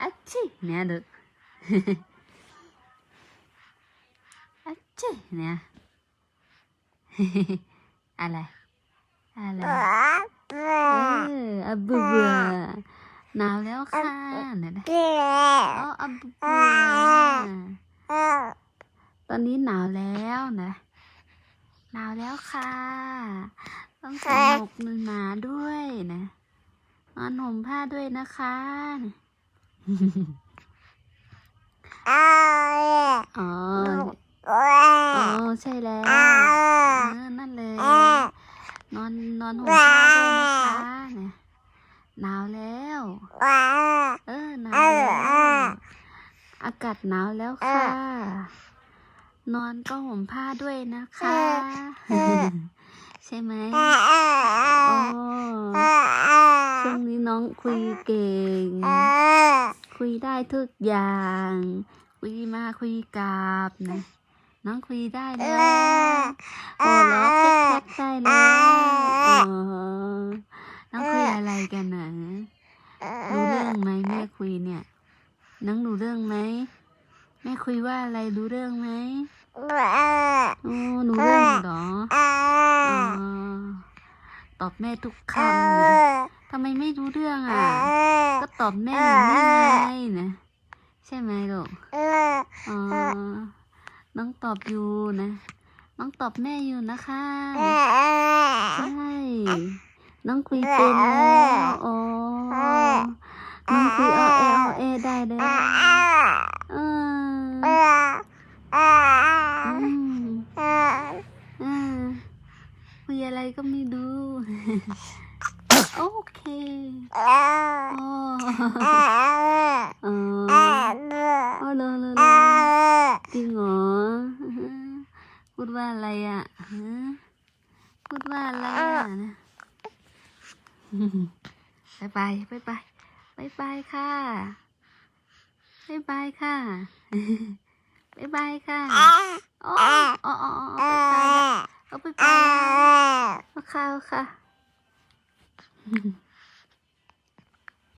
อัจฉิเนี่ยลูกอัจฉิเนี่ยอะไรอะไรเอออับบัวหนาวแล้วค่ะเนี่ยนะอ๋ออับบัวตอนนี้หนาวแล้วนะหนาวแล้วค่ะ ต้องใส่หมวกหนาๆด้วยนะ นอนห่มผ้าด้วยนะคะอ๋ออ๋อใช่แล้วเออนั่นเลย นอนนอนห่มผ้าด้วยนะคะเนี่ยหนาวแล้ว เออหนาวแล้วอากาศหนาวแล้วค่ะ นอนก็ห่มผ้าด้วยนะคะ ใช่ไหมโอ้ช่วงนี้น้ องคุยเก่ง คุยได้ทุกอย่าง คุยมาคุยกลับนะ น้องคุยได้แล้วโอ้ร้องแคกๆได้แล้วโอ้น้องคุยอะไรกันนะรู้เรื่องไหมแม่คุยเนี่ย น้องรู้เรื่องไหมแม่คุยว่าอะไรรู้เรื่องไหมโอ้หนูเรื่องเหรออ๋อตอบ แม่ทุกคำนะทำไมไม่รู้เรื่องอะ ก็ตอบแม่อยู่นี่ไงนะใช่ไหมลูกอ๋อน้องตอบอยู่นะ น้องตอบแม่อยู่นะคะใช่น้องคุยเป็นแล้วอ๋อน้องคุยเอาเอเอาเอได้เลยเอออืมอ่าคุยอะไรก็ไม่รู้ โอเคอ๋ออ๋ออ๋อเลยเลยจริงเหรอพูดว่าอะไรอะฮะพูดว่าอะไรอะนะบายบายบายบายบายบายค่ะบายบายค่ะบายบายค่ะ อ๋อ อ๋อ อ๋ออ๋อบายบาย เอาไปไปเอาค่ะเอาค่ะ